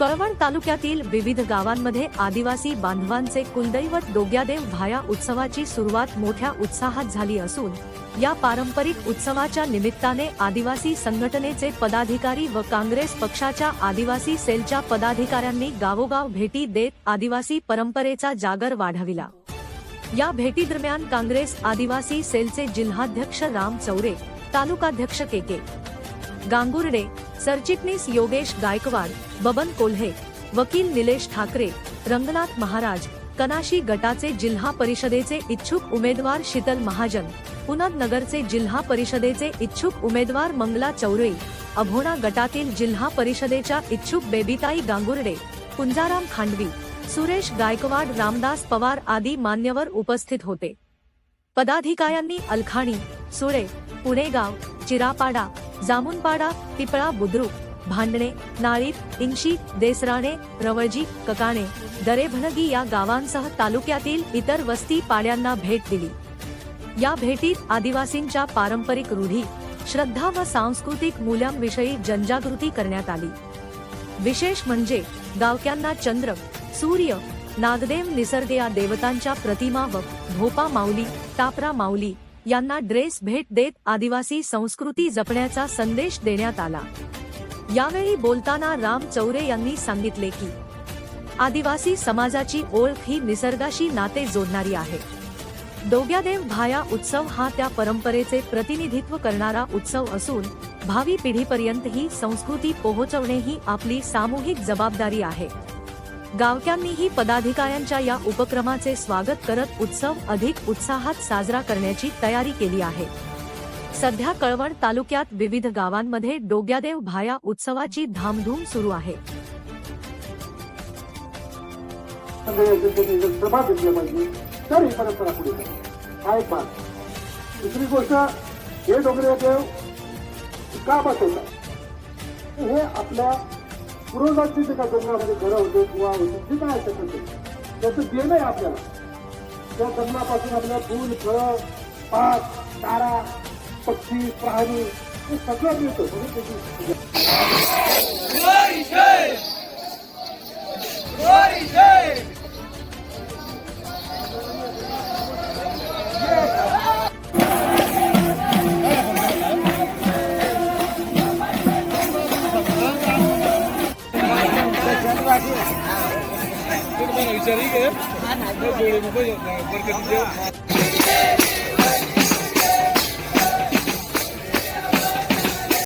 कळवण तालुक्यातील विविध गावांमध्ये आदिवासी बांधवांचे कुलदैवत डोग्यादेव भाया उत्सवाची सुरुवात मोठ्या उत्साहात झाली असून या पारंपरिक उत्सवाच्या निमित्ताने आदिवासी संघटनेचे पदाधिकारी व काँग्रेस पक्षाच्या आदिवासी सेलच्या पदाधिकाऱ्यांनी गावोगाव भेटी देत आदिवासी परंपरेचा जागर वाढविला. या भेटीदरम्यान काँग्रेस आदिवासी सेलचे जिल्हाध्यक्ष राम चौरे तालुकाध्यक्ष के के गांगुर्डे सरचिटणीस योगेश गायकवाड बबन कोल्हे वकील निलेश ठाकरे रंगनाथ महाराज कनाशी गटाचे जिल्हा परिषदेचे इच्छुक उमेदवार शीतल महाजन पुनद नगरचे जिल्हा परिषदेचे इच्छुक उमेदवार मंगला चौरे अभोणा गटातील जिल्हा परिषदेच्या इच्छुक बेबीताई गांगुर्डे कुंजाराम खांडवी सुरेश गायकवाड रामदास पवार आदी मान्यवर उपस्थित होते. पदाधिकाऱ्यांनी अलखाणी सुळे पुणेगाव चिरापाडा जामुनपाडा पिपळा बुद्रुक भांडणे नाळीत इंशी देसराणे रवळजी ककाणे दरेभनगी या गावांसह तालुक्यातील इतर वस्ती पाड्यांना भेट दिली. या भेटीत आदिवासींच्या पारंपरिक रूढी श्रद्धा व सांस्कृतिक मूल्यांविषयी जनजागृती करण्यात आली. विशेष म्हणजे गावक्यांना चंद्र सूर्य नागदेव निसर्ग या देवतांच्या प्रतिमा व भोपा माऊली टापरा माऊली यांना ड्रेस भेट देत आदिवासी संस्कृती जपण्याचा संदेश देण्यात आला. यावेळी बोलताना राम चौरे यांनी सांगितले की आदिवासी समाजाची ओळख ही निसर्गाशी नाते जोडणारी आहे. डोग्यादेव भाया उत्सव हा त्या परंपरेचे प्रतिनिधित्व करणारा उत्सव असून भावी पिढीपर्यंत ही संस्कृती पोहोचवणे ही आपली सामूहिक जबाबदारी आहे. गावक्यांनीही पदाधिकाऱ्यांच्या या उपक्रमाचे स्वागत करत उत्सव अधिक उत्साहात साजरा करण्याची तयारी केली आहे. सध्या कळवण तालुक्यात विविध गावांमध्ये डोग्यादेव भाया उत्सवाची धामधूम सुरू आहे. प्रभाव घेतले पाहिजे तर ही परंपरा पुढे हा एक भाग दुसरी गोष्ट हे डोंगरे देव का बसवतात हे आपल्या पूर्वजांची जे का जंगलामध्ये घरं होते किंवा होते जे काय असेल ते. त्याचं देणं आहे आपल्याला. त्या जंगलापासून आपल्याला फूल फळं पात तारा पक्षी प्राणी हे सगळं मिळतं. म्हणजे त्याची વિચારી ગયા?